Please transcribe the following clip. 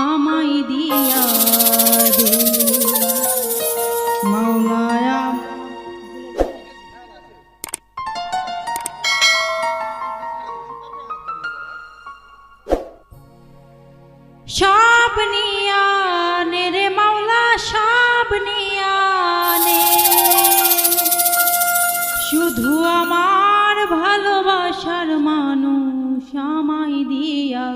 আমায় দিয়া দে। মাওলায়া সব নিয়ানে রে মাওলা সব নিয়ানে শুধু আমার ভালোবাসার মানুষ আমায় দিয়া